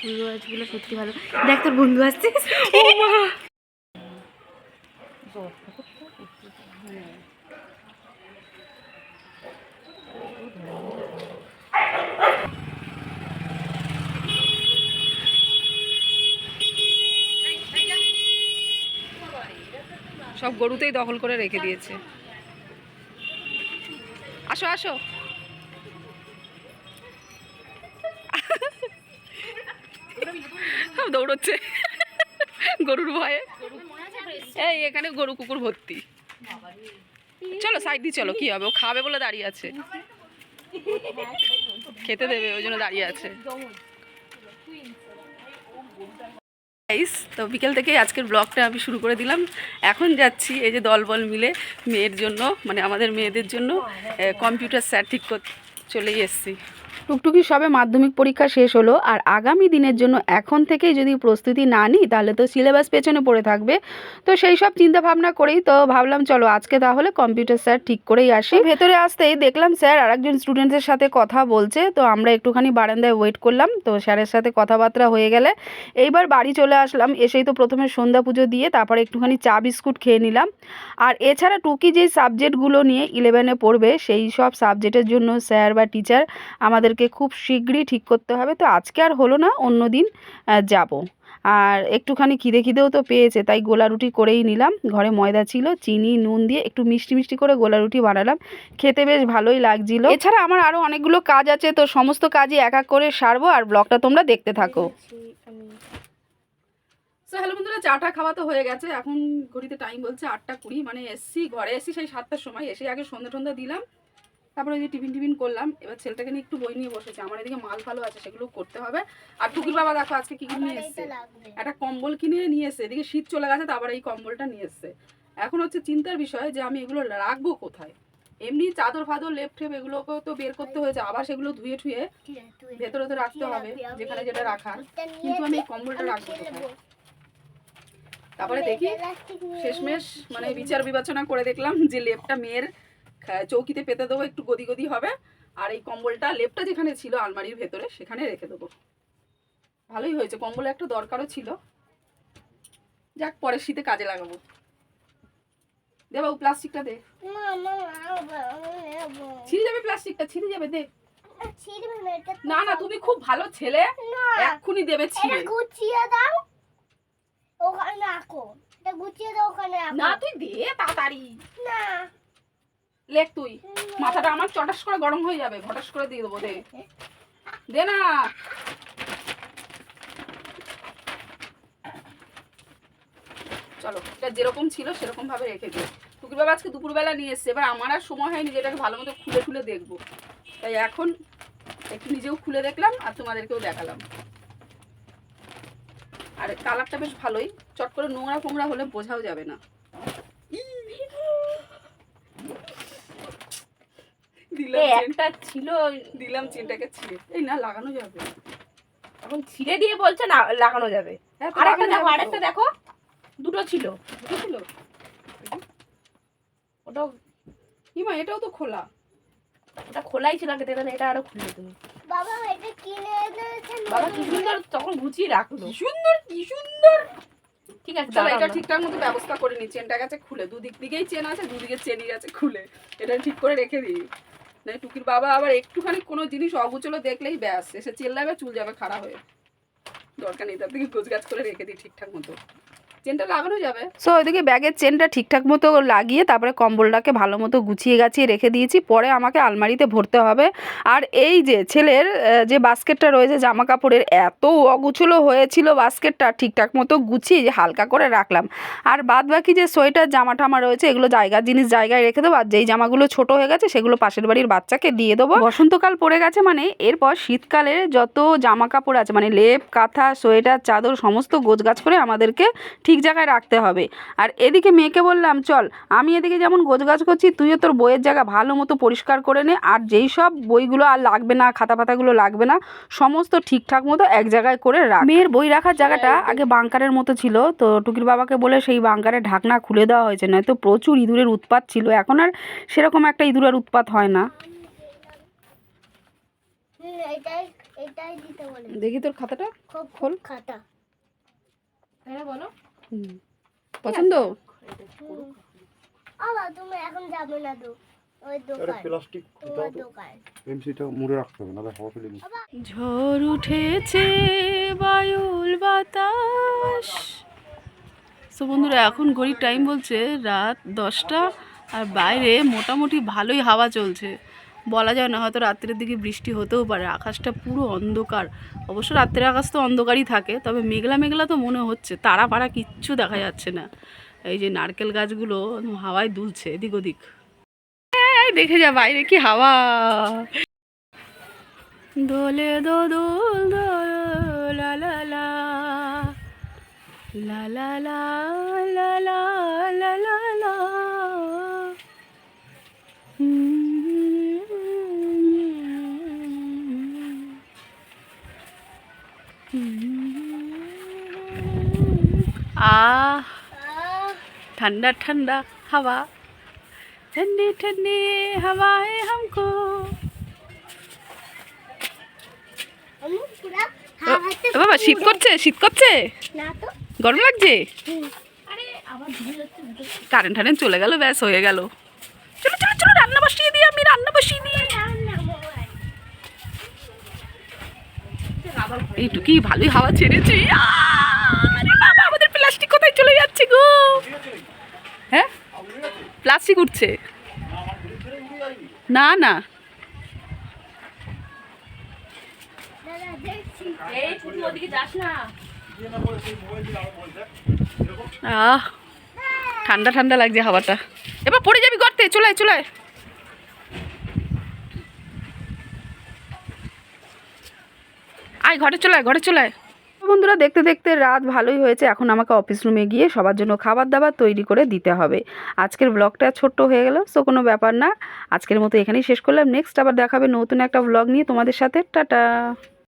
ফুল সত্যি ভালো। দেখ তোর বন্ধু আসছে। সব গরুতেই দখল করে রেখে দিয়েছে। আসো আসো। দৌড়চ্ছে। গরুর ভয়ে। এই, এখানে গরু কুকুর ভর্তি। চলো সাইড দিয়ে চলো, কি হবে? ও খাবে বলে দাঁড়িয়ে আছে। খেতে দেবে, ওই জন্য দাঁড়িয়ে আছে। তো বিকেল থেকে আজকের ব্লগটা আমি শুরু করে দিলাম। এখন যাচ্ছি এই যে দলবল মিলে মেয়ের জন্য মানে আমাদের মেয়েদের জন্য কম্পিউটার স্যার ঠিক করতে চলেই এসেছি। টুকটুকি সবে মাধ্যমিক পরীক্ষা শেষ হলো, আর আগামী দিনের জন্য এখন থেকেই যদি প্রস্তুতি না নিই, তাহলে তো সিলেবাস পেছনে পড়ে থাকবে। তো সেই সব চিন্তা ভাবনা করেই তো ভাবলাম, চলো আজকে তাহলে কম্পিউটার স্যার ঠিক করেই আসি। ভেতরে আসতেই দেখলাম স্যার আরেকজন স্টুডেন্টদের সাথে কথা বলছে, তো আমরা একটুখানি বারান্দায় ওয়েট করলাম, তো স্যারের সাথে কথাবার্তা হয়ে গেলে এইবার বাড়ি চলে আসলাম, এসেই তো প্রথমে সন্ধ্যা পুজো দিয়ে তারপরে একটুখানি চা বিস্কুট খেয়ে নিলাম। আর এছাড়া টুকি যেই সাবজেক্টগুলো নিয়ে ইলেভেনে পড়বে, সেই সব সাবজেক্টের জন্য স্যার বা টিচার আমাদেরকে খুব শীঘ্রই ঠিক করতে হবে। তো আজকে আর হলো না, অন্য দিন যাব। আর একটুখানি খিদে খিদেও তো পেয়েছে, তাই গোলা রুটি করেই নিলাম। ঘরে ময়দা ছিল, চিনি, নুন দিয়ে একটু মিষ্টি মিষ্টি করে গোলা রুটি বানালাম। খেতে বেশ ভালোই লাগছিল। এছাড়া আমার আরও অনেকগুলো কাজ আছে, তো সমস্ত কাজই এক এক করে সারবো, আর ব্লগটা তোমরা দেখতে থাকো। সো হ্যালো বন্ধুরা, চাটা খাওয়া তো হয়ে গেছে। এখন ঘড়িতে টাইম বলছে আটটা কুড়ি মানে এসছি, ঘরে এসছি সেই সাতটার সময়। এসে আগে সন্ধ্যা টন্ধা দিলাম। তারপরে ওই যে টিফিন টিফিন করলাম। এবার ছেলেটাকে নিয়ে একটু বই নিয়ে বসেছে। আমার এদিকে মাল ভালো আছে সেগুলো করতে হবে। আর টুকুর বাবা দেখো আজকে কি কি নিয়ে এসছে। একটা কম্বল কিনে নিয়ে এসছে। এদিকে শীত চলে গেছে তারপর এই কম্বলটা নিয়ে এসছে। এখন হচ্ছে চিন্তার বিষয় যে আমি এগুলো রাখব কোথায়? এমনি চাদর ফাদর লেপ টেপ এগুলোকে তো বের করতে হয়েছে। আবার সেগুলো ধুয়ে ঠুয়ে ভেতরে তো রাখতে হবে যেখানে যেটা রাখার। কিন্তু আমি এই কম্বলটা রাখব কোথায়? তারপরে দেখি শেষমেশ মানে বিচার বিবেচনা করে দেখলাম যে লেপটা মেয়ের চৌকিতে পেতে দেবো একটু গদি গদি হবে। আর এই কম্বলটা লেপটা যেখানে ছিল আলমারির ভেতরে সেখানে রেখে দেবো। ভালোই হয়েছে কম্বল একটা দরকারও ছিল। যাক পরের শীতে কাজে লাগাবো। দে বাবু প্লাস্টিকটা দে। ছিঁড়ে যাবে প্লাস্টিকটা ছিঁড়ে যাবে দে। না না তুমি খুব ভালো ছেলে। এক্ষুনি দেবে ছিঁড়ে। গুছিয়ে দাও। ওখানে রাখো। এটা গুছিয়ে দাও ওখানে রাখো। না তুই দে তাড়াতাড়ি। না। লেখ তুই। মাথাটা আমার চটাস করে গরম হয়ে যাবে, ঘটাস করে দিয়ে দেবো, দে। দে না। চলো, এটা যেরকম ছিল সেরকম ভাবে রেখে দিও। টুকুর বাবা আজকে দুপুরবেলা নিয়ে এসছে, এবার আমার আর সময় হয়নি যেটাকে ভালো মতো খুলে খুলে দেখব। তাই এখন একটু নিজেও খুলে দেখলাম আর তোমাদেরকেও দেখালাম। আর কালারটা বেশ ভালোই, চট করে নোংরা ফোংরা হলে বোঝাও যাবে না। দিলাম একটা ছিল দিলাম চেনটাকে ছিঁড়ে। এই না লাগানো যাবে। এখন ছিঁড়ে দিয়ে বলছে না লাগানো যাবে। হ্যাঁ, আরেকটা দেখো আরেকটা দেখো। দুটো ছিল। বুঝেছিল ওটাও ইমা এটাও তো খোলা। ওটা খোলাই ছিল আগে দেখো এটা আরও খুললে তুমি। বাবা এটা কিনে এনেছেন বাবা কি সুন্দর তখন গুছিয়ে রাখল। কি সুন্দর কি সুন্দর। ঠিক আছে চলো এটা ঠিকঠাক মতো ব্যবস্থা করে নি। চেনটা গেছে খুলে। দুদিক দিকেই চেন আছে দুদিকে চেনই গেছে খুলে। এটা ঠিক করে রেখে দিই। না টুকির বাবা আবার একটুখানি কোনো জিনিস অগুচলো দেখলেই ব্যাস, এসে চেল্লাবে, চুল যাবে খারাপ হয়ে। দরকার নেই, তার থেকে গোছগাছ করে রেখে দিই ঠিকঠাক মতো। চেনটা লাগানো যাবে। সো ওইদিকে ব্যাগের চেনটা ঠিকঠাক মতো লাগিয়ে তারপরে কম্বলটাকে ভালো মতো গুছিয়ে গাছিয়ে রেখে দিয়েছি। পরে আমাকে আলমারিতে ভরতে হবে। আর এই যে ছেলের যে বাস্কেটটা রয়েছে জামা কাপড়ের এত অগুছলো হয়েছিল বাস্কেটটা ঠিকঠাক মতো গুছিয়ে হালকা করে রাখলাম। আর বাদ বাকি যে সোয়েটার জামা টামা রয়েছে, এগুলো জায়গার জিনিস জায়গায় রেখে দেবো। আর যেই জামাগুলো ছোট হয়ে গেছে, সেগুলো পাশের বাড়ির বাচ্চাকে দিয়ে দেবো। বসন্তকাল পড়ে গেছে মানে এরপর শীতকালে যত জামা কাপড় আছে মানে লেপ, কাঁথা, সোয়েটার, চাদর, সমস্ত গোছগাছ করে আমাদেরকে ঠিক জায়গায় রাখতে হবে। আর এদিকে মেয়েকে বললাম চল আমি এদিকে যেমন গোছগাছ করছি তুইও তোর বইয়ের জায়গা ভালো মতো পরিষ্কার করে নে। আর যেই সব বইগুলো আর লাগবে না খাতা পাতাগুলো লাগবে না সমস্ত ঠিকঠাক মতো এক জায়গায় করে রাখ। মেয়ের বই রাখার জায়গাটা আগে বাংকারের মতো ছিল। তো টুকির বাবাকে বলে সেই বাংকারের ঢাকনা খুলে দেওয়া হয়েছে। না নয়তো প্রচুর ইঁদুরের উৎপাত ছিল। এখন আর সেরকম একটা ইঁদুরের উৎপাত হয় না। বলে দেখি তোর খাতাটা। খুব খোল। খাতা। হ্যাঁ বলো। পছন্দ? আবার তুমি এখন যাবে না তো। পেলে ঝড় উঠেছে বায়ুল বাতাস। তো বন্ধুরা এখন ঘড়ির টাইম বলছে রাত দশটা আর বাইরে মোটামুটি ভালোই হাওয়া চলছে। বলা যায় না, হয়তো রাত্রের দিকে বৃষ্টি হতেও পারে। আকাশটা পুরো অন্ধকার। অবশ্য রাত্রের আকাশ তো অন্ধকারই থাকে, তবে মেঘলা মেঘলা তো মনে হচ্ছে। তারা পাড়া কিচ্ছু দেখা যাচ্ছে না। এই যে নারকেল গাছগুলো হাওয়ায় দুলছে, এদিক ওদিক। দেখে যা, বাইরে কি হাওয়া। দোলে দো দোল লালালা লা লালা লা। ঠান্ডা ঠান্ডা হাওয়া ঠান্ডি ঠান্ডি হাওয়ায় হামকো বাবা শীত করছে শীত করছে গরম লাগছে? কারেন্ট ঠারেন্ট চলে গেল ব্যাস হয়ে গেল। চলো চলো চলো রান্না বসিয়ে দিই আমি রান্না বসিয়ে দিই। এইটুকুই ভালোই হাওয়া ছেড়েছি। বাসি করছে। না না। আহ ঠান্ডা ঠান্ডা লাগছে হাওয়াটা। এবার পড়ে যাবি গর্তে চলে চলে আয়। ঘরে চলে ঘরে চলে বন্ধুরা, দেখতে দেখতে রাত ভালোই হয়েছে। এখন আমাকে অফিস রুমে গিয়ে সবার জন্য খাবার দাবার তৈরি করে দিতে হবে। আজকের ব্লগটা ছোট্ট হয়ে গেল সো কোনো ব্যাপার না। আজকের মতো এখানেই শেষ করলাম। নেক্সট আবার দেখাবে নতুন একটা ব্লগ নিয়ে তোমাদের সাথে। টাটা!